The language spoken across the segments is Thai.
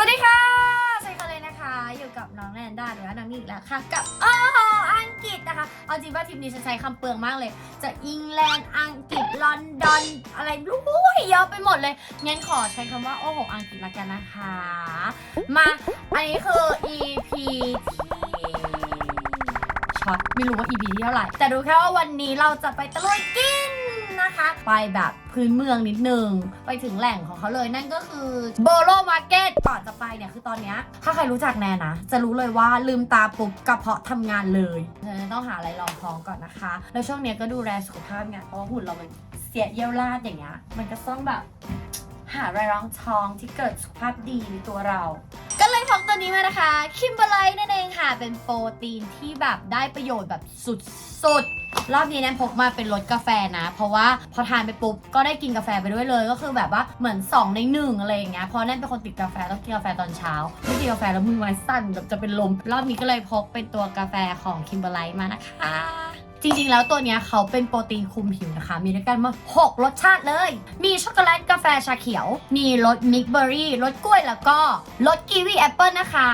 สวัสดีค่ะสวัสดีค่ะเลยนะคะ อยู่กับน้องแนนด้าหรือว่าน้องนี่อีกแล้วค่ะกับโอ้โหอังกฤษนะคะ เอาจริงว่าทริปนี้ฉันใช้คำเปลืองมากเลย จะอิงแลนด์อังกฤษลอนดอนอะไรรู้ยเยอะไปหมดเลยงั้นขอใช้คำว่าโอ้โหอังกฤษละกันนะคะ มาอันนี้คือ EP ที่ช็อตไม่รู้ว่า EP ที่เท่าไหร่แต่รู้แค่ว่าวันนี้เราจะไปตะลุยกิน นะคะ ไปแบบพื้นเมืองนิดนึง ไปถึงแหล่งของเขาเลยนั่นก็คือโบโลมาร์เก็ตก่อนจะไปเนี่ยคือตอนเนี้ยถ้าใครรู้จักแนนนะ จะรู้เลยว่าลืมตาปุ๊บกระเพาะทำงานเลยต้องหาอะไรรองท้องก่อนนะคะ แล้วช่วงเนี้ยก็ดูแลสุขภาพไงเพราะว่าหุ่นเรามันเสียเยี่ยวราดอย่างเงี้ยมันก็ต้องแบบ หาอะไรรองท้องที่เกิดสุขภาพดีในตัวเรา ก็เลยพกตัวนี้มานะคะคิมเบอร์ไลท์นั่นเองค่ะ เป็นโปรตีนที่แบบได้ประโยชน์แบบสุดๆ รอบนี้แนนพกมาเป็นรสกาแฟนะ เพราะว่าพอทานไปปุ๊บก็ได้กินกาแฟไปด้วยเลย ก็คือแบบว่าเหมือน 2 ในหนึ่งอะไรอย่างเงี้ยเพราะแนนเป็นคนติดกาแฟต้องกินกาแฟตอนเช้าไม่กินกาแฟแล้วมือไม้สั่นแบบจะเป็นลม รอบนี้ก็เลยพกเป็นตัวกาแฟของคิมเบอร์ไลท์มานะคะ จริงๆ แล้วตัวเนี้ยเขาเป็นโปรตีนคุมผิวนะคะ มีด้วยกันมา6รสชาติเลย มีช็อกโกแลตกาแฟชาเขียว มีรสมิกเบอร์รี่รสกล้วยแล้วก็รสกีวีแอปเปิลนะคะ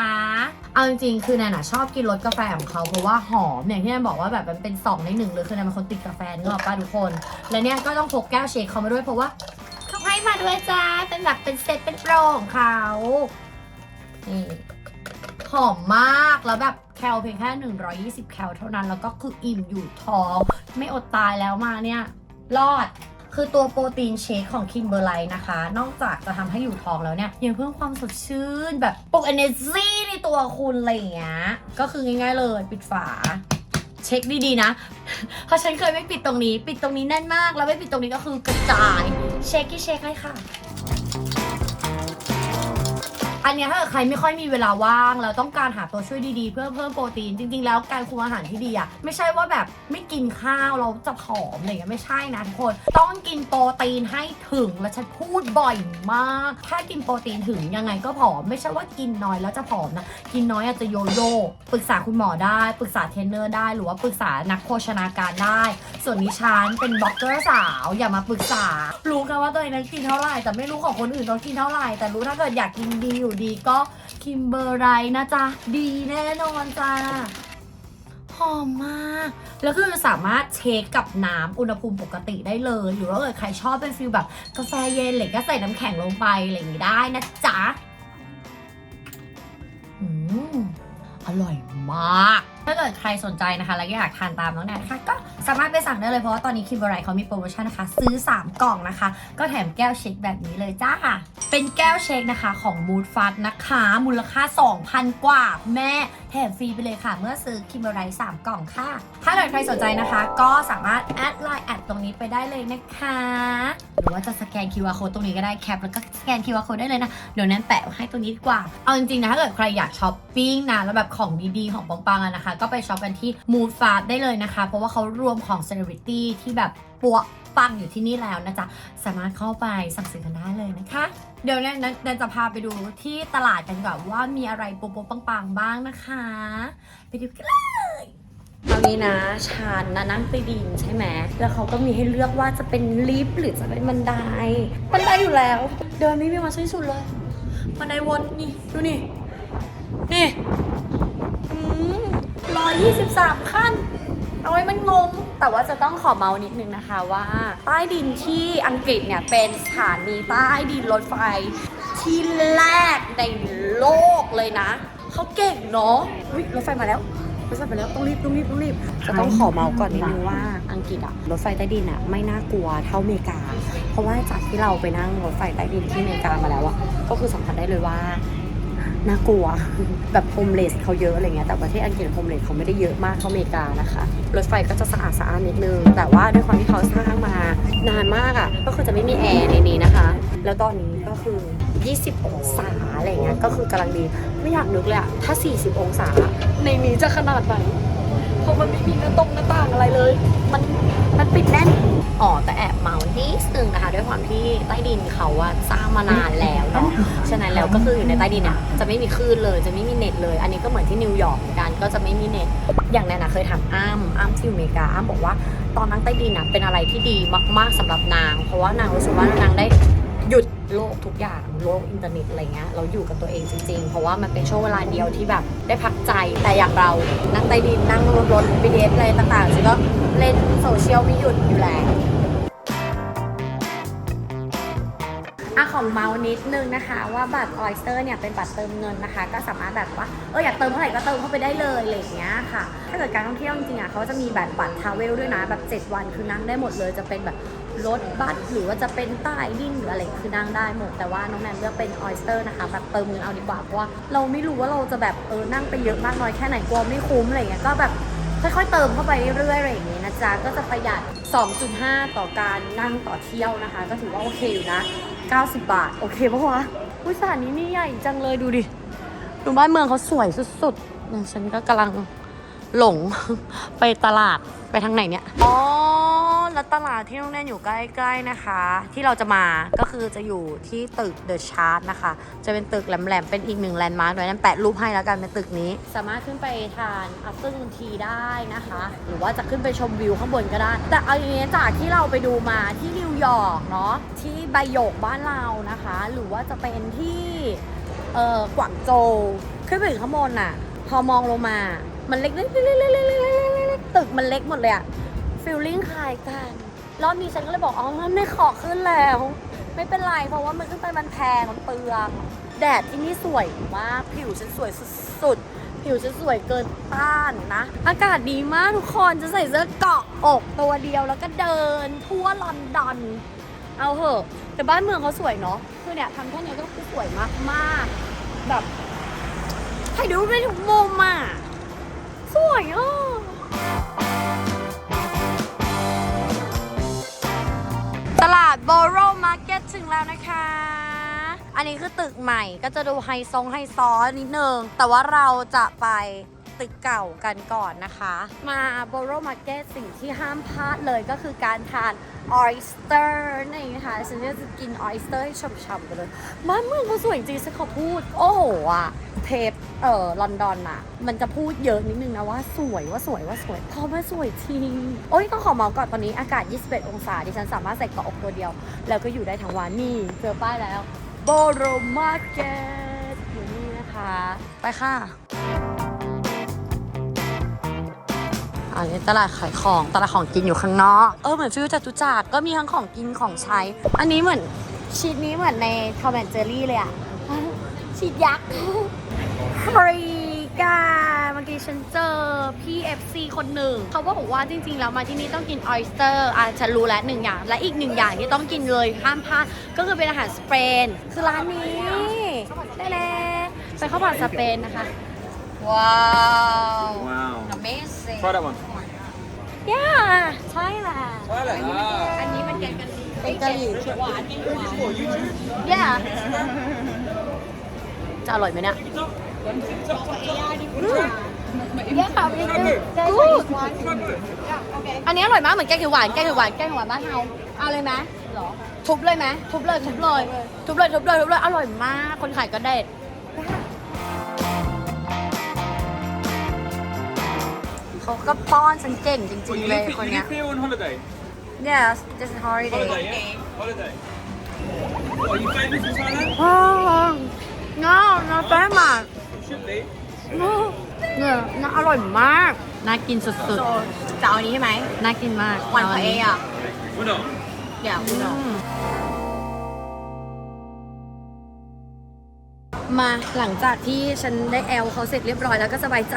เอาจริงๆ คือแนนอะชอบกินรสกาแฟของเขาเพราะว่าหอมอย่างที่แนนบอกว่าแบบมันเป็น2ในหนึ่งเลยคือแนนเป็นคนติดกาแฟนึกออกป่ะทุกคน และเนี่ยก็ต้องพกแก้วเชคเขามาด้วยเพราะว่าเขาให้มาด้วยจ้าเป็นแบบเป็นเซตเป็นโปรของเขานี่หอมมากแล้วแบบ แคลเพียงแค่ 120 แคลเท่านั้น แล้วก็คืออิ่มอยู่ท้อง ไม่อดตายแล้วมาเนี่ย รอดคือตัวโปรตีนเชคของคิมเบอร์ไลนะคะ นอกจากจะทำให้อยู่ท้องแล้วเนี่ย ยังเพิ่มความสดชื่นแบบปลุก energy ในตัวคุณอะไรอย่างเงี้ย ก็คือง่ายๆเลยปิดฝา เช็คดีๆนะ เพราะฉันเคยไม่ปิดตรงนี้ ปิดตรงนี้แน่นมาก แล้วไม่ปิดตรงนี้ก็คือกระจาย เช็คที่เช็คให้ค่ะ อันเนี้ยถ้าเกิดใครไม่ค่อยมีเวลาว่างแล้วต้องการหาตัวช่วยดีๆ เพื่อเพิ่มโปรตีน จริง ๆ แล้วการคุมอาหารที่ดีอะไม่ใช่ว่าแบบไม่กินข้าวเราจะผอมอะไรเงี้ยไม่ใช่นะทุกคนต้องกินโปรตีนให้ถึงและฉันพูดบ่อยมาก ถ้ากินโปรตีนถึงยังไงก็ผอม ไม่ใช่ว่ากินน้อยแล้วจะผอมนะกินน้อยอาจจะโยโย่ปรึกษาคุณหมอได้ ปรึกษาเทรนเนอร์ได้หรือว่าปรึกษานักโภชนาการได้ ส่วนนิชานเป็นบล็อกเกอร์สาว อย่ามาปรึกษา รู้กันว่าตัวเองนั้นกินเท่าไหร่แต่ไม่รู้ของคนอื่นต้องกินเท่าไหร่แต่รู้ถ้าเกิดอยากกินดีอยู่ดีก็คิมเบอร์ไรนะจ๊ะ ดีแน่นอนจ้าหอมมาก แล้วคือสามารถเช็คกับน้ำอุณหภูมิปกติได้เลย หรือว่าเกิดใครชอบเป็นฟิลแบบกาแฟเย็นหรือก็ใส่น้ำแข็งลงไปอะไรอย่างนี้ได้นะจ๊ะ อืม อร่อยมาก ถ้าเกิดใครสนใจนะคะแล้วอยากทานตามน้องแนนนะคะก็สามารถไปสั่งได้เลยเพราะว่าตอนนี้คิมเบอร์ไรเขามีโปรโมชั่นนะคะ ซื้อ 3 กล่องนะคะ ก็แถมแก้วเชคแบบนี้เลยจ้า เป็นแก้วเชคนะคะของมูดฟัตนะคะ มูลค่า 2,000 กว่าแม่ แถมฟรีไปเลยค่ะ เมื่อซื้อคิมเบอร์ไร3กล่องค่ะ ถ้าเกิดใครสนใจนะคะ ก็สามารถแอดไลน์แอดตรงนี้ไปได้เลยนะคะ หรือว่าจะสแกน QR code ตรงนี้ก็ได้แคปแล้วก็สแกน QR code ได้เลยนะ เดี๋ยวนั้นแปะไว้ให้ตรงนี้ดีกว่า เอาจริงๆนะถ้าเกิดใครอยากช้อปปิ้งนะแล้วแบบของดีๆ ของปังๆนะคะ ก็ไปช็อปกันที่ Mood f a r ได้เลยนะคะ เพราะว่าเขารวมของ Celebrity ที่แบบปัว ปังอยู่ที่นี่แล้วนะจ๊ะ สามารถเข้าไปสั่งซื้อกันได้เลยนะคะ เดี๋ยวเนี่ยนันจะพาไปดูที่ตลาดกันก่อนว่ามีอะไรโป๊ะๆปังๆบ้างนะคะ ไปดูกันเลยตอนนี้นะชานนะนั่งไปดินใช่ไหมแล้วเขาก็มีให้เลือกว่าจะเป็นลิฟต์หรือจะเป็นบันได บันไดอยู่แล้ว เดินไม่มีมาช่วยสุดเลย บันไดวนนี่ดูนี่ นี่ร้อยยี่สิบสามขั้น เอาไว้มันงง แต่ว่าจะต้องขอเมานิดนึงนะคะว่า ใต้ดินที่อังกฤษเนี่ยเป็นสถานีใต้ดินรถไฟ ที่แรกในโลกเลยนะ เขาเก่งเนาะอุ๊ยรถไฟมาแล้วรถไฟมาแล้วต้องรีบต้องรีบต้องรีบจะต้องขอเมาก่อนนิดนึงว่าอังกฤษอะรถไฟใต้ดินอะไม่น่ากลัวเท่าอเมริกา เพราะว่าจากที่เราไปนั่งรถไฟใต้ดินที่อเมริกามาแล้วอะก็คือสัมผัสได้เลยว่า น่ากลัวแบบโฮมเลสเขาเยอะอะไรเงี้ยแต่ประเทศอังกฤษโฮมเลสเขาไม่ได้เยอะมากเท่าอเมริกานะคะรถไฟก็จะสะอาดสะอาดนิดนึง แต่ว่าด้วยความที่เขาสร้างมานานมากอะ่ะก็คือจะไม่มีแอร์ในนี้นะคะ แล้วตอนนี้ก็คือ 20 องศาอะไรเงี้ยก็คือกำลังดีไม่อยากนึกเลยอะถ้า 40 องศา ในนี้จะขนาดไหน เพราะมันไม่มีหน้าตรงหน้าต่างอะไรเลย มันมันปิดแน่น อ๋อ แต่แอบเมานิดนึงนะคะ ด้วยความที่ใต้ดินเขาอะสร้างมานานแล้วเนาะฉะนั้นแล้วก็คืออยู่ในใต้ดินเนี่ยจะไม่มีคลื่นเลยจะไม่มีเน็ตเลย อันนี้ก็เหมือนที่นิวยอร์กเหมือนกันก็จะไม่มีเน็ต อย่างแนนนะเคยถามอ้ำอ้ำที่อยู่อเมริกาอ้ำบอกว่าตอนนั่งใต้ดินอะเป็นอะไรที่ดีมาก ๆสำหรับนาง เพราะว่านางรู้สึกว่านางได้หยุดโลกทุกอย่าง โลกอินเทอร์เน็ตอะไรเงี้ยเราอยู่กับตัวเองจริงๆ เพราะว่ามันเป็นช่วงเวลาเดียวที่แบบได้พักใจแต่อย่างเรานั่งใต้ดินนั่งรถรถบีเดสอะไรต่างๆฉันก็เล่นโซเชียลไม่หยุดอยู่แล้ว อะของเมาส์นิดนึงนะคะว่าบัตรออยสเตอร์เนี่ยเป็นบัตรเติมเงินนะคะ ก็สามารถแบบว่าเอออยากเติมเท่าไหร่ก็เติมเข้าไปได้เลยอะไรอย่างเงี้ยค่ะ ถ้าเกิดการท่องเที่ยวจริงๆอะเขาจะมีแบบบัตรทราเวลด้วยนะแบบ 7 วันคือนั่งได้หมดเลย จะเป็นแบบรถบัสหรือว่าจะเป็นใต้ดินหรืออะไรคือนั่งได้หมด แต่ว่าน้องแนนเลือกเป็นออยสเตอร์นะคะแบบเติมเงินเอาดีกว่าเพราะว่าเราไม่รู้ว่าเราจะแบบเออนั่งไปเยอะมากน้อยแค่ไหนกลัวไม่คุ้มอะไรเงี้ยก็แบบค่อยๆเติมเข้าไปเรื่อยๆอะไรอย่างงี้ยนะจ๊ะก็จะประหยัด 2.5 ต่อการนั่งต่อเที่ยวนะคะ ก็ถือว่าโอเคอยู่นะ 90 บาท โอเคปะวะอุยสถานนี้นี่ใหญ่จังเลยดูดิ ดูบ้านเมืองเขาสวยสุดๆฉันก็กำลังหลง ไปตลาดไปทางไหนเนี่ย อ๋อ แล้วตลาดที่น้องแนนอยู่ใกล้ๆนะคะ ที่เราจะมาก็คือจะอยู่ที่ตึกเดอะชาร์ตนะคะ จะเป็นตึกแหลมๆ เป็นอีกหนึ่งแลนด์มาร์คด้วยนั้นแปะรูปให้แล้วกันเป็นตึกนี้ สามารถขึ้นไปทานอัฟเตอร์นูนทีได้นะคะ หรือว่าจะขึ้นไปชมวิวข้างบนก็ได้ แต่เอาอย่างนี้จากที่เราไปดูมาที่นิวยอร์กเนาะที่ไบโยกบ้านเรานะคะ หรือว่าจะเป็นที่เอ่อกวางโจวขึ้นไปถึงข้างบนน่ะ พอมองลงมา มันเล็กๆๆๆๆๆๆตึกมันเล็กหมดเลยอะ ฟิลลิ่งคล้ายกัน รอบนี้ฉันก็เลยบอกอ๋องั้นไม่ขอขึ้นแล้ว ไม่เป็นไรเพราะว่ามันขึ้นไปมันแพงมันเปลือง แดดที่นี่สวยมากผิวฉันสวยสุดๆผิวฉันสวยเกินต้านนะ อากาศดีมากทุกคนจะใส่เสื้อเกาะอกตัวเดียวแล้วก็เดินทั่วลอนดอนเอาเหอะ แต่บ้านเมืองเขาสวยเนาะคือเนี่ยทำแค่นี้ก็คือสวยมากๆแบบให้ดูได้ทุกมุมอะสวยอะ ตลาดโบโรมาร์เก็ตถึงแล้วนะคะ อันนี้คือตึกใหม่ก็จะดูไฮซงไฮซอนิดนึง แต่ว่าเราจะไปตึกเก่ากันก่อนนะคะ มาโบโรมาร์เก็ตสิ่งที่ห้ามพลาดเลยก็คือการทาน ออยสเตอร์นั่นเองค่ะฉันจะกินออยสเตอร์ให้ช่ำๆไปเลยบ้านเมืองเขาสวยจริงๆฉันขอพูด โอ้โหอะเทปเอ่อลอนดอนอะมันจะพูดเยอะนิดนึงนะว่าสวยว่าสวยว่าสวยเพราะว่าสวยจริง โอ้ยต้องขอเมาส์ก่อนตอนนี้อากาศ 21 องศาดิฉันสามารถใส่เกาะอกตัวเดียว แล้วก็อยู่ได้ทั้งวันนี่เจอป้ายแล้วโบโรมาร์เก็ตอยู่นี่นะคะ ไปค่ะ อันนี้ตลาดขายของ ตลาดของกินอยู่ข้างนอก เออเหมือนฟิวจตุจักรก็มีทั้งของกินของใช้ อันนี้เหมือนชีสนี้เหมือนในทอมแอนเจอรี่เลยอะชีสยักษ์ฟรีกาเมื่อกี้ฉันเจอพี่ FC คนหนึ่ง เขาบอกว่าจริงๆแล้วมาที่นี่ต้องกินออยสเตอร์อะฉันรู้แล้วหนึ่งอย่าง และอีกหนึ่งอย่างที่ต้องกินเลยห้ามพลาดก็คือเป็นอาหารสเปน คือร้านนี้ได้แล้วเป็นข้าวผัดสเปนนะคะ ว้าว Wow. amazing Try that one. ย่าใช่แหละ Try that. Ah. อันนี้มันแกงกะหรี่เป็นกะหรี่หวานย่าจะอร่อยไหมเนี่ยย่าค่ะพี่กูอันนี้อร่อยมากเหมือนแกงเขียวหวานแกงเขียวหวานแกงเขียวหวานบ้านเราเอาเลยไหมหรอทุบเลยไหมทุบเลยทุบเลยทุบเลยทุบเลยทุบเลยอร่อยมาก คนขายก็เด็ด เขาก็ป้อนฉันเก่งจ Well, ริง you ๆเลย live, คน you เนี้ย live here on holiday? Yes this is holiday Holiday, yeah? Holiday. Are you famous in Thailand? ว้าวน้าน้าแป้งมา Should be. เนี่ยน่าอร่อยมาก น่ากินสุดจะเอาอันนี้ใช่ไหมๆ น่ากินมากวันของเออะ Well, no. เดี๋ยวคุณอืน้องมมาหลังจากที่ฉันได้แอลเขาเสร็จเรียบร้อยแล้วก็สบายใจ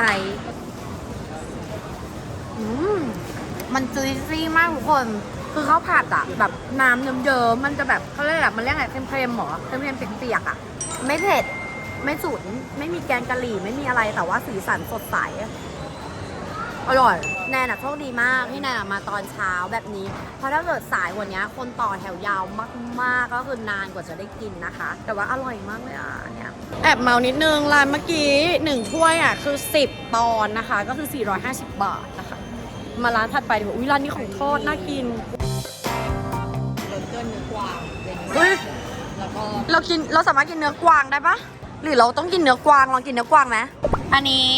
อืมมันจุยซี่มากทุกคน คือข้าวผัดอะแบบน้ำเยิ้มๆมันจะแบบเขาเรียกอะไรมันเรียกอะไรเค็มๆหรอเค็มๆเปียกๆอะไม่เผ็ด ไม่ฉุนไม่มีแกงกะหรี่ไม่มีอะไรแต่ว่าสีสันสดใสอร่อยแนนอะโชคดีมากที่แนนมาตอนเช้าแบบนี้ เพราะถ้าเกิดสายวันนี้คนต่อแถวยาวมากๆก็คือนานกว่าจะได้กินนะคะ แต่ว่าอร่อยมากเลยอะเนี่ยแอบเมานิดนึงร้านเมื่อกี้หนึ่งถ้วยอะคือ 10ปอนนะคะ ก็คือ 450 บาทนะคะ มาร้านถัดไปดีกว่าอุ้ยร้านนี้ของทอดน่ากินเบอร์เกอร์เนื้อกวางเฮ้ยแล้วก็เรากินเราสามารถกินเนื้อกวางได้ปะหรือเราต้องกินเนื้อกวางลองกินเนื้อกวางไหมอันนี้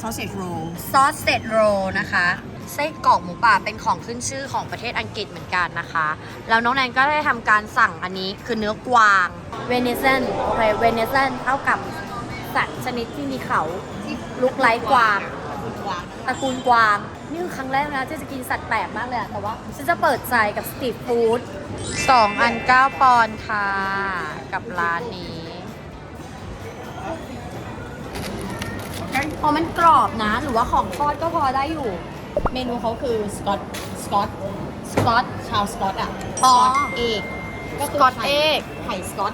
ซอสเซจโรลซอสเซตโรนะคะไส้กรอกหมูป่าเป็นของขึ้นชื่อของประเทศอังกฤษเหมือนกันนะคะ แล้วน้องแนนก็ได้ทำการสั่งอันนี้คือเนื้อกวางเวเนเซนโอเคเวเนเซนเท่ากับสัตว์ชนิดที่มีเขาลุกไล้กวางคุณกวาง ตระกูลกวาง นี่คือครั้งแรกนะที่จะกินสัตว์แปลกมากเลยอะแต่ว่าฉันจะเปิดใจกับสตรีทฟู้ดสองอันเก้าปอนด์ค่ะ กับร้านนี้พอมันกรอบนะ หรือว่าของทอดก็พอได้อยู่ เมนูเขาคือสกอตสกอตสกอตชาวสกอตอะอ๋อเอกก็คืสกอตไข่เอก ไข่สกอต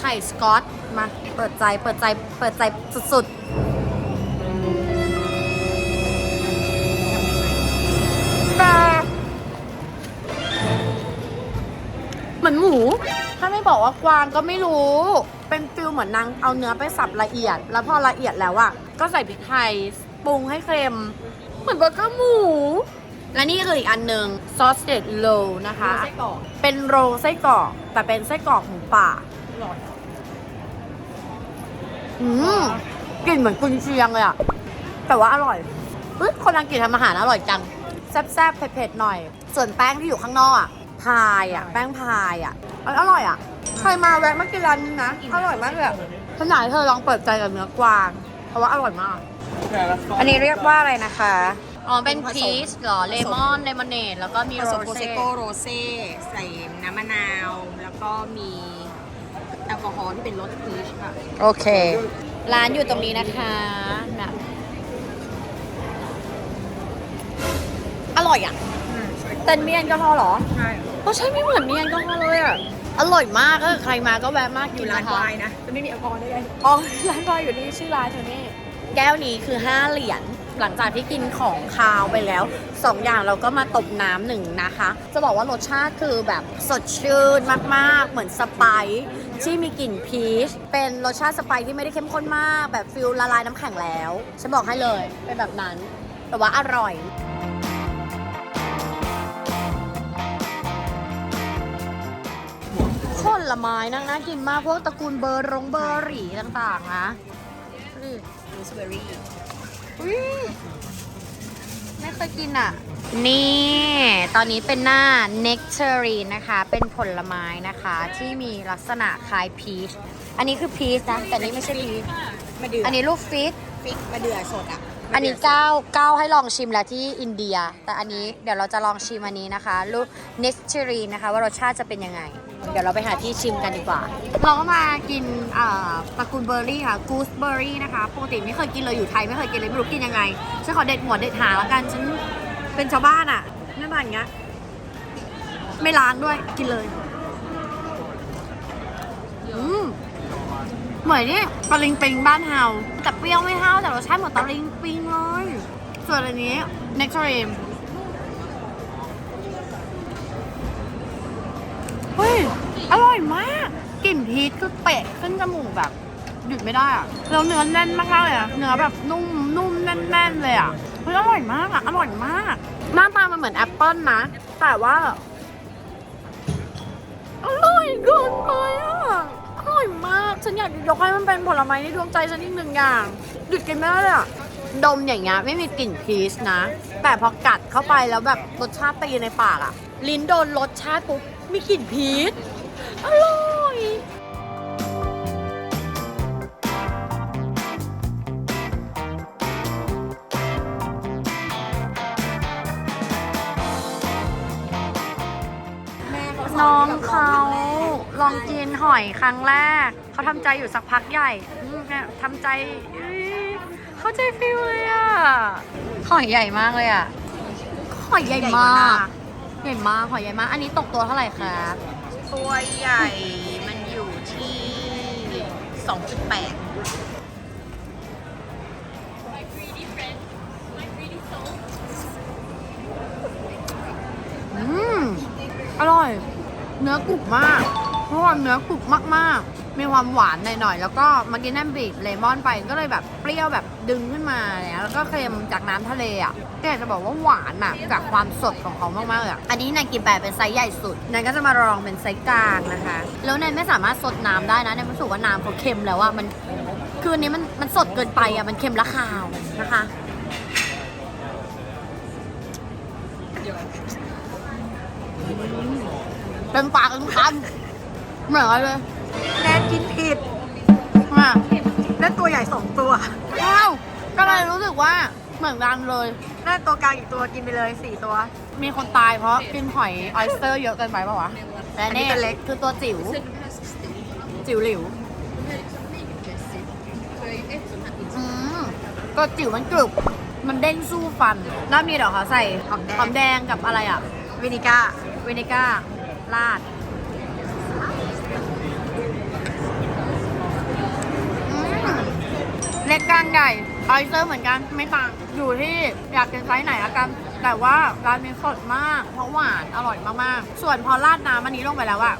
ไข่สกอตมา เปิดใจเปิดใจเปิดใจสุดๆ อนหมู ถ้าไม่บอกว่ากวางก็ไม่รู้ เป็นฟิลเหมือนนางเอาเนื้อไปสับละเอียด แล้วพอละเอียดแล้วอะก็ใส่พริกไทยปรุงให้เค็ม เหมือนเบอร์เกอร์หมู และนี่คืออีกอันหนึ่งซอสเด็ดโลนะคะ ไส้กรอกเป็นโรลไส้กรอกแต่เป็นไส้กรอกหมูป่า หลอดอืมกลิ่นเหมือนกุนเชียงเลยอะแต่ว่าอร่อยเฮ้ยคนอังกฤษทำอาหารอร่อยจัง แซ่บๆเผ็ดๆหน่อย ส่วนแป้งที่อยู่ข้างนอกอะ พายอะแป้งพายอะอร่อยอะใครมาแวะมากินร้านนี้นะ อร่อยมากเลยอะขนาดเธอลองเปิดใจกับเนื้อกวาง เพราะว่าอร่อยมาก อันนี้เรียกว่าอะไรนะคะ อ๋อ เป็นพีชเหรอ เลมอนเลมอนเนดแล้วก็มีผโรสมโปรเซเซ่โกโรเซ่ใส่น้ำมะนาว แล้วก็มีแอลกอฮอล์ที่เป็นรสพีชค่ะ โอเค ร้านอยู่ตรงนี้นะคะนะอร่อยอะ แต่มีแอลกอฮอล์เหรอใช่ก็ใช่ไม่เหมือนมีแอลกอฮอล์เลยอะ อร่อยมากก็ใครมาก็แวะมากอกิยู่นร้านนะคะวายนะจะไม่มีแอลกอฮอล์ได้ไงอ๋อร้านวายอยู่นี่ชื่อร้านเธอนี่ แก้วนี้คือ 5 เหรียญหลังจากที่กินของคาวไปแล้ว 2 อย่างเราก็มาตบน้ำหนึ่งนะคะ จะบอกว่ารสชาติคือแบบสดชื่นมากๆ เหมือนสไปซ์ที่มีกลิ่นพีช เป็นรสชาติสไปซ์ที่ไม่ได้เข้มข้นมาก แบบฟิลละลายน้ำแข็งแล้ว ฉันบอกให้เลย เป็นแบบนั้น แต่ว่าอร่อย ลไม้น่าน่ากินมากพวกตระกูลเบอร์รงเบอร์รี่ต่างๆนะดูดิรูสเบอร์รี่อุ๊ยไม่เคยกินอะ นี่ ตอนนี้เป็นหน้า nectarine นะคะ เป็นผลไม้นะคะที่มีลักษณะคล้ายพีช อันนี้คือพีชนะ แต่นี่ไม่ใช่พีชมะเดื่ออัอันนี้ลูกฟิก ฟิกมะเดื่อสดอะอันนี้ก้าวก้าวให้ลองชิมแล้วที่อินเดีย แต่อันนี้เดี๋ยวเราจะลองชิมอันนี้นะคะ ลูก nectarine นะคะ ว่ารสชาติจะเป็นยังไง เดี๋ยวเราไปหาที่ชิมกันดีกว่า เราก็มากินเอ่อตระกูลเบอร์รี่ค่ะ gooseberry นะคะปกติไม่เคยกินเลยอยู่ไทยไม่เคยกินเลยไม่รู้กินยังไงฉันขอเด็ดหัวเด็ดหางแล้วกันฉันเป็นชาวบ้านอะ่ะไม่มาอย่างเงี้ยไม่ล้างด้วยกินเลยอืมเหมือนนี่ตะลิงปิงบ้านเฮาแต่เปรี้ยวไม่เฮาแต่รสชาติเหมือนตะลิงปิงเลยส่วนอันนี้ nectarine ฮ้ย อร่อยมาก กลิ่นพีชคือเปะขึ้นจมูกแบบ หยุดไม่ได้อะแล้วเนื้อแน่นมากๆเลยอะเนื้อแบบนุ่มนุ่มแน่นๆเลยอะเฮ้ยอร่อยมากอะอร่อยมาก หน้าตามันเหมือนแอปเปิลนะ แต่ว่า อร่อยเกินไปอะอร่อยมาก ฉันอยากยกให้มันเป็นผลไม้ในดวงใจฉันอีกหนึ่งอย่าง หยุดกินไม่ได้เลยอะดมอย่างเงี้ยไม่มีกลิ่นพีชนะ แต่พอกัดเข้าไปแล้วแบบรสชาติตีในปากอะลิ้นโดนรสชาติปุ๊บ มีกลิ่นพีชอร่อยแม่เขาสน้องแบบเขาแรกลองกินหอยครั้งแรก เขาทำใจอยู่สักพักใหญ่อืมเนี่ยทำใจเอ้ยเข้าใจฟิลเลยอะหอยใหญ่มากเลยอะหอยใหญ่มาก ใหญ่มากหอยใหญ่มาก อันนี้ตกตัวเท่าไหร่ครับตัวใหญ่มันอยู่ที่ 2.8 อืมอร่อย เนื้อกรุบมากเพราะว่าเนื้อกรุบมากๆ มีความหวานหน่อยๆ แล้วก็เมื่อกี้นั่นบีบเลมอนไปก็เลยแบบเปรี้ยวแบบดึงขึ้นมาเนี่ยแล้วก็เค็มจากน้ำทะเลอะก็อยากจะบอกว่าหวานอะจากความสดของเขามากๆเลยอะอันนี้นายกินไปเป็นไซส์ใหญ่สุดนายก็จะมาลองเป็นไซส์กลางนะคะ แล้วนายไม่สามารถสดน้ำได้นะนายรู้สึกว่าน้ำเขาเค็มแล้วอะมันคืออันนี้มันมันสดเกินไปอะมันเค็มและคาวนะคะเป็นปากเป็นคำเหมือนกันเลย เหมือนกันเลยแน่ตัวกลางอีกตัวกินไปเลยสี่ตัว มีคนตายเพราะกินหอยออยสเตอร์เยอะเกินไปป่าวะและอันนี้นี่ตัวเล็กคือตัวจิ๋ว จิ๋วหลิวอืมตัวจิ๋วมันกรุบมันเด้งสู้ฟัน แล้วมีเดี๋ยวเขาใส่หอมแดง หอมแดงกับอะไรอะ วินิก้าเวนิก้า ราดอืมเล็กกลางใหญ่ ออยเตอร์เหมือนกันไม่ต่างอยู่ที่อยากกินไซส์ไหนละกัน แต่ว่าร้านนี้สดมาก เพราะหวานอร่อยมากๆ ส่วนพอราดน้ำอันนี้ลงไปแล้วอะ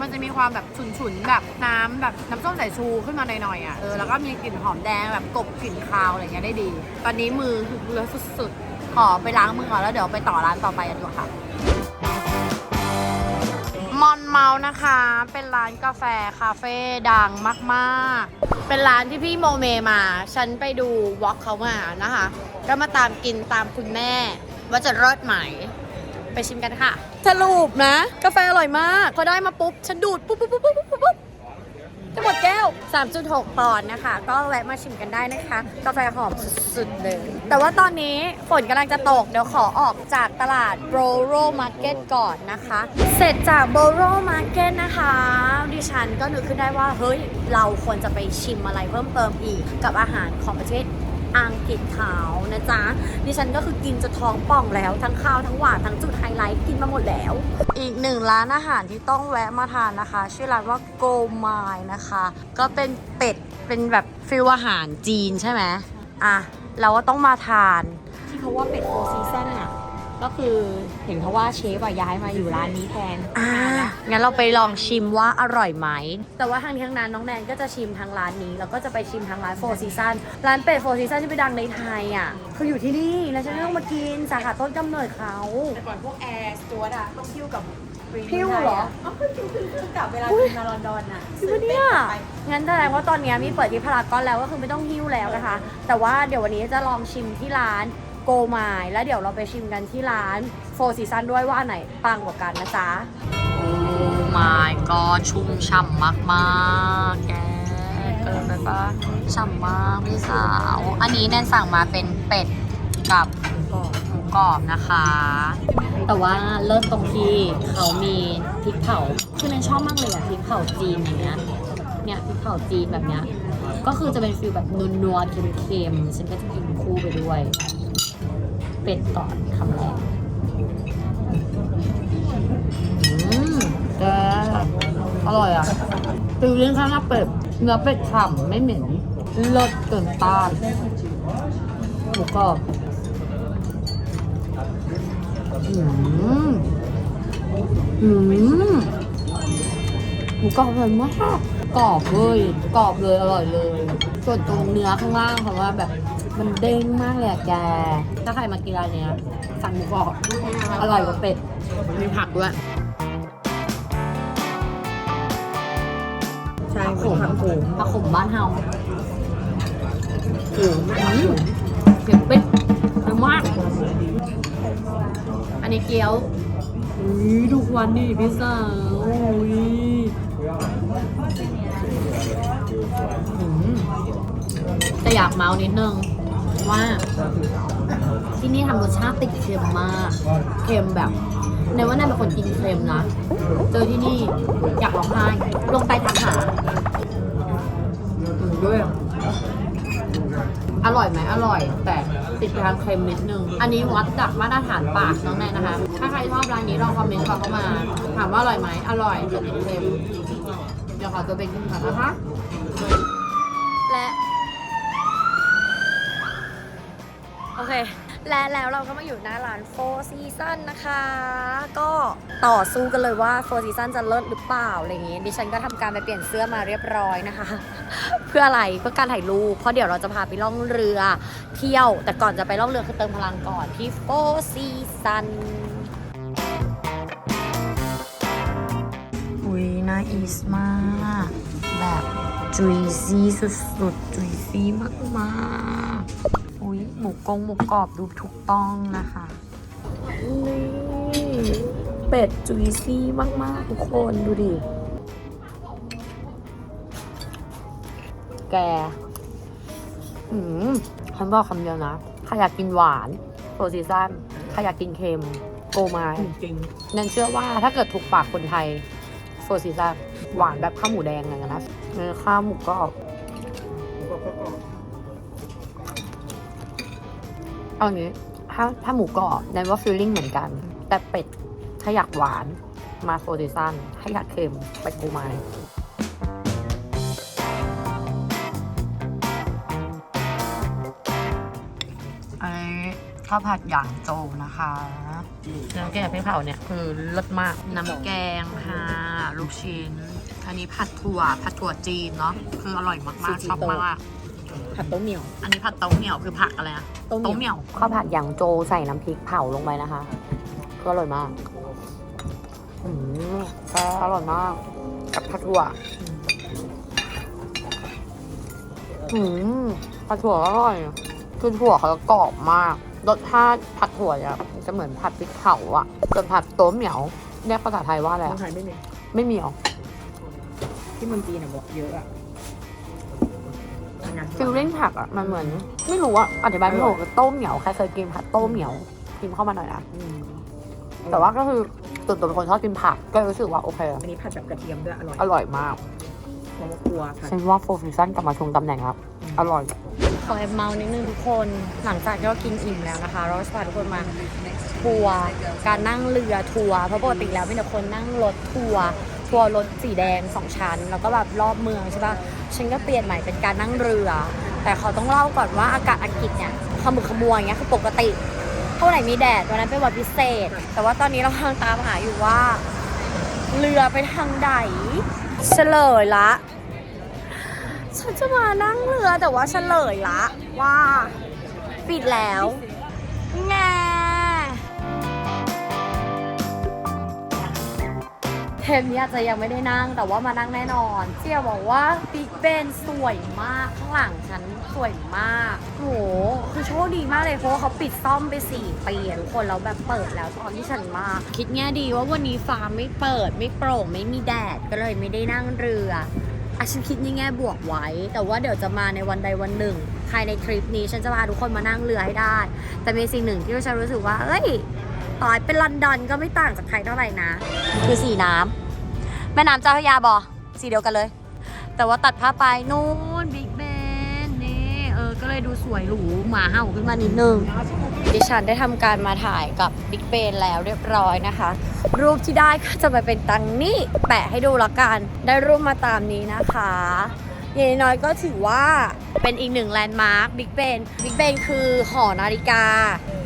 มันจะมีความแบบฉุนๆแบบน้ำแบบน้ำส้มสายชูขึ้นมาหน่อยๆอะเออแล้วก็มีกลิ่นหอมแดงแบบกบกลิ่นคาวอะไรเงี้ยได้ดี ตอนนี้มือเลอะสุดๆขอไปล้างมือก่อนแล้วเดี๋ยวไปต่อร้านต่อไปกันดีกว่าค่ะ นเมานะคะเป็นร้านกาแฟคาเฟ่ดังมากๆ เป็นร้านที่พี่โมเมมา ฉันไปดูวอล์กเขามานะคะ ก็มาตามกินตามคุณแม่ ว่าจะรอดไหม ไปชิมกันค่ะ สรุปนะ กาแฟอร่อยมาก พอได้มาปุ๊บ ฉันดูดปุ๊บปุ๊บปุ๊บปุ๊บปุ๊บ จะหมดแก้ว 3.6 ปอนด์นะคะ ก็แวะมาชิมกันได้นะคะ กาแฟหอมสุดๆเลย แต่ว่าตอนนี้ฝนกำลังจะตก เดี๋ยวขอออกจากตลาดโบโรมาร์เก็ตก่อนนะคะ เสร็จจากโบโรมาร์เก็ตนะคะ ดิฉันก็นึกขึ้นได้ว่า เฮ้ย เราควรจะไปชิมอะไรเพิ่มเติมอีกกับอาหารของประเทศ อังกฤษขาวนะจ๊ะ ดิฉันก็คือกินจนท้องป่องแล้ว ทั้งข้าวทั้งหวานทั้งจุดไฮไลท์กินมาหมดแล้ว อีกหนึ่งร้านอาหารที่ต้องแวะมาทานนะคะ ชื่อร้านว่าโกมายนะคะ ก็เป็นเป็ดเป็นแบบฟิลอาหารจีนใช่ไหมอะเราก็ต้องมาทานที่เขาว่าเป็ดโฟซี ก็คือเห็นเขาว่าเชฟอะย้ายมาอยู่ร้านนี้แทน อ่า งั้นเราไปลองชิมว่าอร่อยไหม แต่ว่าทางนี้ทางนั้นน้องแนนก็จะชิมทางร้านนี้ แล้วก็จะไปชิมทางร้านโฟร์ซีซันร้านเป็ดโฟร์ซีซันที่ไปดังในไทยอะคืออยู่ที่นี่แล้วฉันก็ต้องมากินสาขาต้นกำเนิดเขาแต่ก่อนพวกแอร์สจวตอะต้องคิวกับ Green หิ้วเหรออ๋อคือคิวคือคือกลับเวลาบินมาลอนดอนอะจริงปะเนี่ย งั้นแสดงว่าตอนนี้มีเปิดที่พารากอนแล้วก็คือไม่ต้องหิ้วแล้วนะคะ แต่ว่าเดี๋ยววันนี้จะลองชิมที่ร้าน โกมายแล้วเดี๋ยวเราไปชิมกันที่ร้านโฟร์ซีซันด้วยว่าอันไหนปังกว่ากันนะจ๊ะ โอ้ my god ชุ่มฉ่ำมากๆแกเกินไปปะฉ่ำมากพี่สาว อันนี้แนนสั่งมาเป็นเป็ดกับหมูกรอบนะคะ แต่ว่าเลิศตรงที่เขามีพริกเผาคือแนนชอบมากเลยอะพริกเผาจีนอย่างเงี้ยเนี่ยพริกเผาจีนแบบเนี้ยก็คือจะเป็นฟิลแบบนัวๆเค็มๆฉันก็จะกินคู่ไปด้วย เป็ดก่อนคำแรกอืมแกอร่อยอะตือเรื่องข้างหน้าเป็ดเนื้อเป็ดฉ่ำไม่เหม็นเลิศเกินต้านหมูกรอบอืมอืมหมูกรอบอร่อยมากกรอบเลยกรอบเลยอร่อยเลย ส่วนตรงเนื้อข้างล่างเพราะว่าแบบ มันเด้งมากเลยอะแก ถ้าใครมากินร้านเนี้ย สั่งหมูกรอบอร่อยกว่าเป็ด มีผักด้วย ใช่ผักขมผักโขมผักขมบ้านเฮาโอ้โหเผ็ดเป็ดเยอะมาก อันนี้เกี๊ยวอุ้ยทุกวันนี่พี่สาวอุ้ยอืมแต่อยากเมาส์นิดนึง ว่า ที่นี่ทำรสชาติติดเค็มมาก เค็มแบบในว่าแนนเป็นคนกินเค็มนะ เจอที่นี่อยากร้องไห้ลงไปทักหาอืมด้วยอร่อยไหมอร่อย แต่ติดไปทางเค็มนิดนึง อันนี้วัดจากมาตรฐานปากน้องแนนนะคะ ถ้าใครชอบร้านนี้ลองคอมเมนต์บอกเข้ามา ถามว่าอร่อยไหมอร่อยแต่ติดเค็มเดี๋ยวขอตัวไปกินก่อนนะคะและ และแล้วเราก็มาอยู่หน้าร้าน Four Season นะคะ ก็ต่อสู้กันเลยว่า Four Season จะเลิศหรือเปล่าอะไรอย่างงี้ดิฉันก็ทำการไปเปลี่ยนเสื้อมาเรียบร้อยนะคะ เพื่ออะไรเพื่อการถ่ายรูปเพราะเดี๋ยวเราจะพาไปล่องเรือเที่ยว แต่ก่อนจะไปล่องเรือคือเติมพลังก่อนที่ Four Season อุ้ยน่าอีสมากแบบ juicy สุดๆ juicy มากๆ อุ้ยหมูกงหมูกรอบดูถูกต้องนะคะนี่เป็ดจุยซี่มาก ๆ ทุกคนดูดิ แก อืมฉันบอกคำเดียวนะใครอยากกินหวานโฟซีซันใครอยากกินเค็มโกไม้จริงนันเชื่อว่าถ้าเกิดถูกปากคนไทยโฟซีซันหวานแบบข้าวหมูแดงอะไรกันนะเนื้อข้าวหมูกรอบก็ก็ก็เอาอย่างนี้ถ้าถ้าหมูกรอบนันว่าฟิลลิ่งเหมือนกัน แต่เป็ดถ้าอยากหวานมาโฟซีซันถ้าอยากเค็มไปโกไม้อันนี้ข้าวผัดหยางโจวนะคะน้ำแกงพริกเผาเนี่ยคือรสมาก น้ำแกงค่ะ ลูกชิ้น อันนี้ผัดถั่วผัดถั่วจีนเนาะคืออร่อยมากๆชอบมาก ผัดโต๊ะเหนียว อันนี้ผัดเต้าเหนียวคือผักอะไรอะโต๊ะเหเต้าเหนีนียยววข้าวผัดหยางโจวใส่น้ำพริกเผาลงไปนะคะก็อร่อยมากอืมก็อร่อยมากกับผัดถั่วอืมผัดถั่วก็อร่อยคือถั่วเขาจะกรอบมากรสชาติผัดถั่วเนี่ยจะเหมือนผัดพริกเผาอะส่วนผัดโต๊มเหนียวเรียกภาษาไทยว่าอะไรคนอะไทยไม่มีไม่มีหรอที่เมืองจีนอะบอกเยอะอะ งานฟิลลิ่งผักอะมันเหมือน ไม่รู้อะอธิบายไม่ถูกต้มเหนียวใครเคยกินผัดต้มเหนียวพิมพ์เข้ามาหน่อยนะอืมแต่ว่าก็คือส่วนตัวเป็นคนชอบกินผักก็รู้สึกว่าโอเคอันนี้ผัดแบบกระเทียมด้วยอร่อยอร่อยมากเพราะว่ากลัวผัดฉันว่าโฟร์ฟิวชั่นกลับมาชงตำแหน่งครับอร่อยขอแอบเมานิดนึงทุกคนหลังจากที่เรากินอิ่มแล้วนะคะ เราจะพาทุกคนมาทัวร์การนั่งเรือทัวร์เพราะปกติแล้วมีแต่คนนั่งรถทัวร์ ทัวร์รถสีแดงสองชั้น แล้วก็แบบรอบเมืองใช่ปะฉันก็เปลี่ยนใหม่เป็นการนั่งเรือ แต่เขาต้องเล่าก่อนว่าอากาศอังกฤษเนี่ยขมุกขมัวอย่างเงี้ยคือปกติเท่าไหร่มีแดดวันนั้นเป็นวันพิเศษ แต่ว่าตอนนี้เรากำลังตามหาอยู่ว่า เรือไปทางใดเฉลยละ ฉันจะมานั่งเรือแต่ว่าเฉลยละ ว่า ปิดแล้ว แง เทมนี้อาจจะยังไม่ได้นั่งแต่ว่ามานั่งแน่นอนเจียบอกว่าบิ๊กเบนสวยมากข้างหลังฉันสวยมากโหคือโชคดีมากเลยเพราะว่าเขาปิดซ่อมไป4ปีทุกคนแล้วแบบเปิดแล้วตอนที่ฉันมา คิดแง่ดีว่าวันนี้ฟ้าไม่เปิดไม่โปร่งไม่มีแดดก็เลยไม่ได้นั่งเรืออะฉันคิดในแง่บวกไว้ แต่ว่าเดี๋ยวจะมาในวันใดวันหนึ่งภายในทริปนี้ฉันจะพาทุกคนมานั่งเรือให้ได้ แต่มีสิ่งหนึ่งที่ฉันรู้สึกว่าเอ้ย ต่อยเป็นลอนดอนก็ไม่ต่างจากใครเท่าไหร่นะ คือสีน้ำแม่น้ำเจ้าพระยาบอสีเดียวกันเลย แต่ว่าตัดภาไปนู่นบิ๊กเบนนี่เออก็เลยดูสวยหรูหมาเห่าขึ้นมานิดนึง ดิฉันได้ทำการมาถ่ายกับบิ๊กเบนแล้วเรียบร้อยนะคะ รูปที่ได้ก็จะมาเป็นตังนี่แปะให้ดูละกัน ได้รูปมาตามนี้นะคะ อย่างน้อยก็ถือว่าเป็นอีกหนึ่งแลนด์มาร์คบิ๊กเบนบิ๊กเบนคือหอนาฬิกา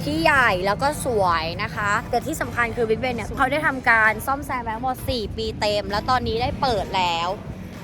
ที่ใหญ่แล้วก็สวยนะคะ แต่ที่สำคัญคือบิ๊กเบนเนี่ยเขาได้ทำการซ่อมแซมมาหมด4 ปีเต็ม แล้วตอนนี้ได้เปิดแล้ว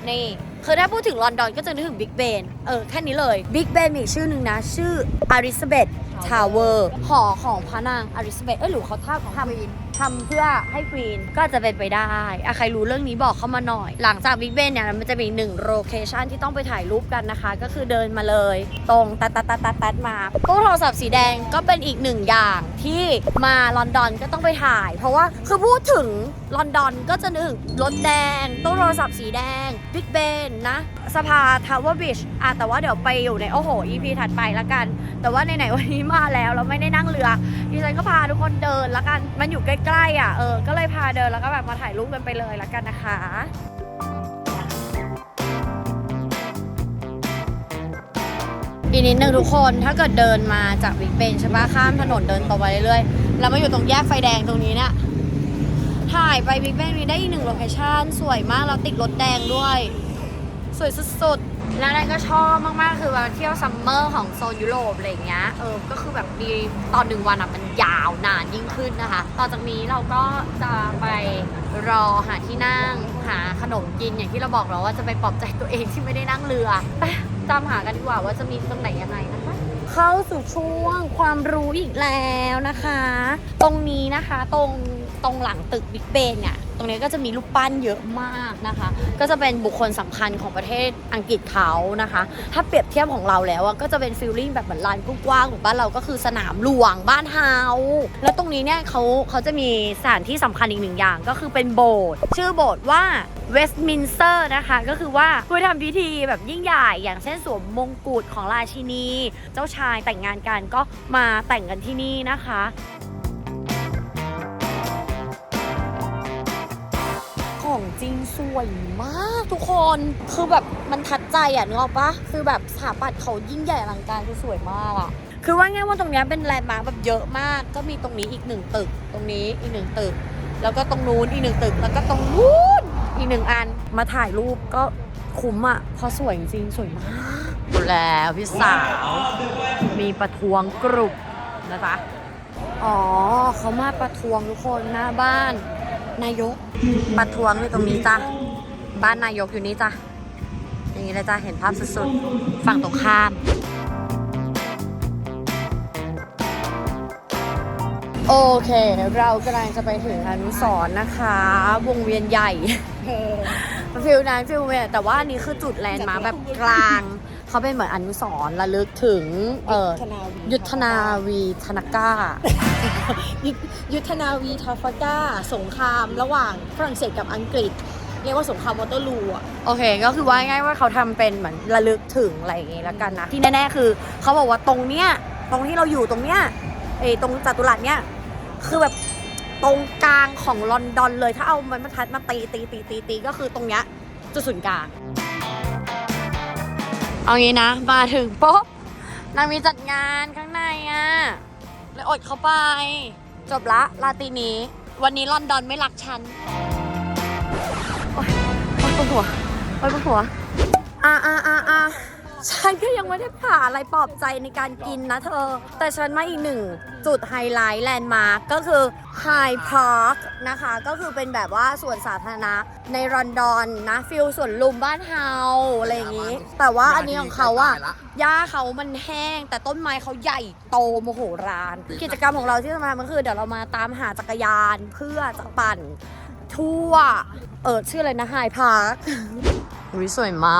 นี่คือถ้าพูดถึงลอนดอนก็จะนึกถึงบิ๊กเบนเออแค่นี้เลยบิ๊กเบนมีชื่อหนึ่งนะ ชื่ออาริซาเบธทาวเวอร์หอของพระนางอาริซาเบธเอ้ยหรือเขาทำทำ ทำเพื่อให้ควีนก็อาจจะเป็นไปได้อะใครรู้เรื่องนี้บอกเข้ามาหน่อย หลังจากบิ๊กเบนเนี่ยมันจะมีหนึ่งโลเคชันที่ต้องไปถ่ายรูปกันนะคะ ก็คือเดินมาเลย ตรงตัดตัดตัดตัดตัดมาตู้โทรศัพท์สีแดงก็เป็นอีกหนึ่งอย่างที่มาลอนดอนก็ต้องไปถ่าย เพราะว่าคือพูดถึงลอนดอนก็จะนึกรถแดงตู้โทรศัพท์สีแดงบิ๊กเบนนะสภาทาวเวอร์บิชอะแต่ว่าเดี๋ยวไปอยู่ในโอ้โห EP ถัดไปละกัน แต่ว่าไหนๆวันนี้มาแล้วเราไม่ได้นั่งเรือดิฉันก็พาทุกคนเดินละกันมันอยู่ใกล้กล้ๆอะเออก็เลยพาเดินแล้วก็แบบมาถ่ายรูปกันไปเลยละกันนะคะอีกนิดนึงทุกคนถ้าเกิดเดินมาจากบิ๊กเบนใช่ปะข้ามถนนเดินตรงไปเรื่อยๆแล้วมาอยู่ตรงแยกไฟแดงตรงนี้เนี่ยถ่ายไปบิ๊กเบนมีได้อีกหนึ่งโลเคชั่นสวยมากแล้วติดรถแดงด้วย สวยสุดๆ แล้วนั่นก็ชอบมากๆ คือแบบเที่ยวซัมเมอร์ของโซนยุโรปอะไรอย่างเงี้ย เออ ก็คือแบบมีตอนหนึ่งวันอะมันยาวนานยิ่งขึ้นนะคะ ต่อจากนี้เราก็จะไปรอหาที่นั่งหาขนมกินอย่างที่เราบอกเราว่าจะไปปลอบใจตัวเองที่ไม่ได้นั่งเรือ ไปตามหากันดีกว่าว่าจะมีตรงไหนยังไงนะคะ เข้าสู่ช่วงความรู้อีกแล้วนะคะ ตรงนี้นะคะตรงตรงหลังตึกบิ๊กเบนเนี่ย ตรงนี้ก็จะมีรูปปั้นเยอะมากนะคะ ก็จะเป็นบุคคลสำคัญของประเทศอังกฤษเขานะคะ ถ้าเปรียบเทียบของเราแล้วก็จะเป็นฟิลลิ่งแบบเหมือนลานกว้างๆของบ้านเราก็คือสนามหลวงบ้านเฮาแล้วตรงนี้เนี่ยเขาเขาจะมีสถานที่สำคัญอีกหนึ่งอย่างก็คือเป็นโบสถ์ชื่อโบสถ์ว่าเวสต์มินสเตอร์นะคะก็คือว่าเพื่อทำพิธีแบบยิ่งใหญ่อย่างเช่นสวมมงกุฎของราชินี เจ้าชายแต่งงานกันก็มาแต่งกันที่นี่นะคะ ของจริงสวยมากทุกคน คือแบบมันทัดใจอะนึกออกปะคือแบบสถาปัตย์เขายิ่งใหญ่อลังการคือสวยมากอะคือว่าง่ายว่าตรงเนี้ยเป็นแลนด์มาร์คแบบเยอะมาก ก็มีตรงนี้อีกหนึ่งตึก ตรงนี้อีกหนึ่งตึก แล้วก็ตรงนู้นอีกหนึ่งตึก แล้วก็ตรงนู้นอีกหนึ่งอันมาถ่ายรูปก็คุ้มอะเพราะสวยจริงสวยมากแล้วพี่สาวมีประท้วงกรุบนะจ๊ะอ๋อเขามาประท้วงทุกคนหน้าบ้าน นายกประท้วงอยู่ตรงนี้จ้ะบ้านนายกอยู่นี่จ้ะอย่างนี้เลยจ้ะเห็นภาพสุดๆฝั่งตรงข้ามโอเค เรากำลังจะไปถึงอนุสรณ์นะคะ วงเวียนใหญ่ฟิลนั้นฟิลเวียนแต่ว่าอันนี้คือจุดแลนด์มาร์คแบบกลาง เขาเป็นเหมือนอนุสรณ์ระลึกถึงเอ่อยุทธนาวีธนก้ายุทยุทธนาวีทาฟาก้า สงครามระหว่างฝรั่งเศสกับอังกฤษ เรียกว่าสงครามวอเตอร์ลูอะโอเค ก็คือว่าง่ายว่าเขาทำเป็นเหมือนระลึกถึงอะไรอย่างงี้แล้วกันนะ ที่แน่ๆคือเขาบอกว่าตรงเนี้ยตรงที่เราอยู่ตรงเนี้ยเอยตรงจัตุรัสเนี้ยคือแบบตรงกลางของลอนดอนเลยถ้าเอาไม้บรรทัดมาตีตีตีตีตีก็คือตรงเนี้ยจุดศูนย์กลาง เอางี้นะ มาถึงปุ๊บนางมีจัดงานข้างในอะเลยอดเข้าไป จบละลาตินี้ วันนี้ลอนดอนไม่รักฉัน โอ๊ยโอ๊ยปวดหัวโอ๊ยปวดหัว อ่าอ่าอ่าอ่า ฉันก็ยังไม่ได้ผ่าอะไรปลอบใจในการกินนะเธอ แต่ฉันมาอีกหนึ่งจุดไฮไลท์แลนด์มาร์กก็คือไฮพาร์คนะคะ ก็คือเป็นแบบว่าสวนสาธารณะในลอนดอนนะฟิลสวนลุมบ้านเฮาอะไรอย่างนี้ แต่ว่าอันนี้ของเขาอะหญ้าเขามันแห้ง แต่ต้นไม้เขาใหญ่โตโมโหราน กิจกรรมของเราที่จะมามันคือ เดี๋ยวเรามาตามหาจักรยานเพื่อจะปั่นทั่วเออชื่ออะไรนะไฮพาร์ค วิสวยมา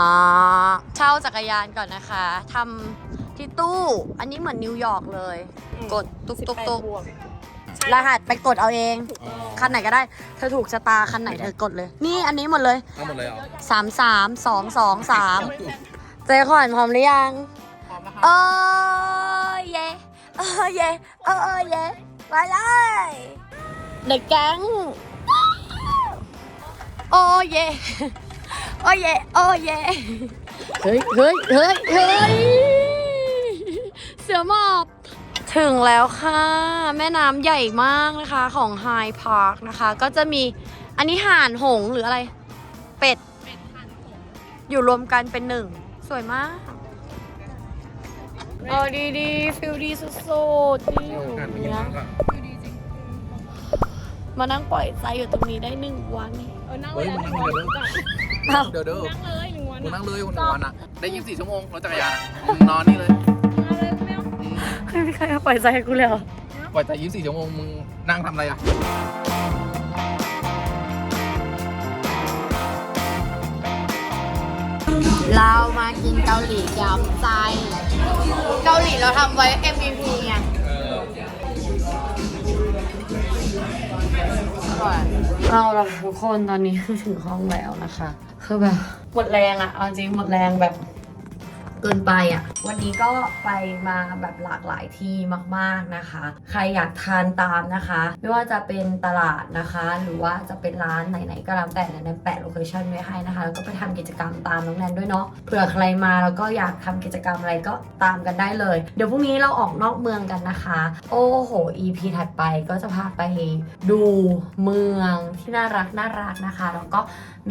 กเช่าจักรยานก่อนนะคะทำที่ตู้ อันนี้เหมือนนิวยอร์กเลย กดตุกตุกตุกรหัสไปกดเอาเอง คันไหนก็ได้ เธอถูกชะตาคันไหนเธอกดเลย นี่อันนี้หมดเลยทั้งหมดเลยเหรอสามสามสองสองสามเจขวัญพร้อมหรือยังพร้อมนะครับเออเย่เออเย่เออเออเย่ไปเลยเด็กแก๊งโอ้เย่ โอ้เย่โอ้เย่เฮ้ยเฮ้ยเฮ้ยเฮ้ยเสือหมอบ ถึงแล้วค่ะ แม่น้ำใหญ่มากนะคะของไฮพาร์คนะคะ ก็จะมีอันนี้ห่านหงส์หรืออะไร เป็ด อยู่รวมกันเป็นหนึ่ง สวยมากเออดีดีฟิลดีสุดๆที่อยู่งานไปกินเนี้ยน้ำก่อน มานั่งปล่อยใจอยู่ตรงนี้ได้หนึ่งวันเออนั่งเฮ้ยมึงนั่งเลยอ้าวเดี๋ยวเด้อนั่งเลยหนึ่งวันมึงอะนั่งเลยวันหนึ่งวันอะได้ยินสี่ชั่วโมงรถจักรยานอะมึงนอนนี่เลยมาเลยแมวอืมไม่มีใครมาปล่อยใจให้กูเลยเหรอปล่อยใจยี่สิบสี่ชั่วโมงมึงนั่งทำอะไรอะเรามากินเกาหลียำใจ เกาหลีเราทำไว้ MVP ไง เออเอาละทุกคนตอนนี้คือถึงห้องแล้วนะคะ คือแบบหมดแรงอะเอาจริงหมดแรงแบบ เกินไปอะวันนี้ก็ไปมาแบบหลากหลายที่มาก ๆนะคะ ใครอยากทานตามนะคะ ไม่ว่าจะเป็นตลาดนะคะ หรือว่าจะเป็นร้านไหนๆก็แล้วแต่เนี่ยแนนแปะโลเคชั่นไว้ให้นะคะ แล้วก็ไปทำกิจกรรมตามน้องแนนด้วยเนาะเผื่อใครมาแล้วก็อยากทำกิจกรรมอะไรก็ตามกันได้เลย เดี๋ยวพรุ่งนี้เราออกนอกเมืองกันนะคะ โอ้โห EP ถัดไปก็จะพาไปดูเมืองที่น่ารักน่ารักนะคะ แล้วก็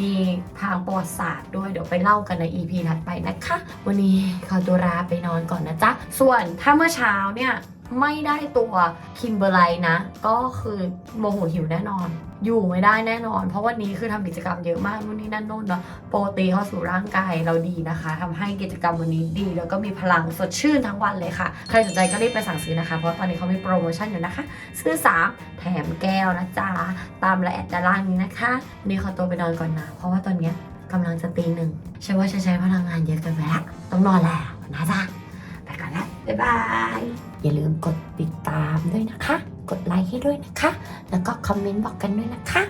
มีทางประวัติศาสตร์ด้วยเดี๋ยวไปเล่ากันใน EP ถัดไปนะคะ วันนี้ขอตัวลาไปนอนก่อนนะจ๊ะ ส่วนถ้าเมื่อเช้าเนี่ยไม่ได้ตัวคิมเบอร์ไลนะ ก็คือโมโหหิวแน่นอน อยู่ไม่ได้แน่นอน เพราะวันนี้คือทำกิจกรรมเยอะมากนู่นนี่นั่นโน่นเนาะโปรตีนเข้าสู่ร่างกายเราดีนะคะทำให้กิจกรรมวันนี้ดี แล้วก็มีพลังสดชื่นทั้งวันเลยค่ะ ใครสนใจก็รีบไปสั่งซื้อนะคะ เพราะตอนนี้เขามีโปรโมชั่นอยู่นะคะ ซื้อ 3 แถมแก้วนะจ๊ะตามละแอดด้านล่างนี้นะคะวันนี่ขอตัวไปนอนก่อนนะเพราะว่าตอนเนี้ย กำลังจะตีหนึ่งใช่ว่าฉันใช้พลังงานเยอะเกินไปละต้องนอนแล้วนะจ๊ะไปก่อนละบ๊ายบาย อย่าลืมกดติดตามด้วยนะคะ กดไลค์ให้ด้วยนะคะ แล้วก็คอมเมนต์บอกกันด้วยนะคะ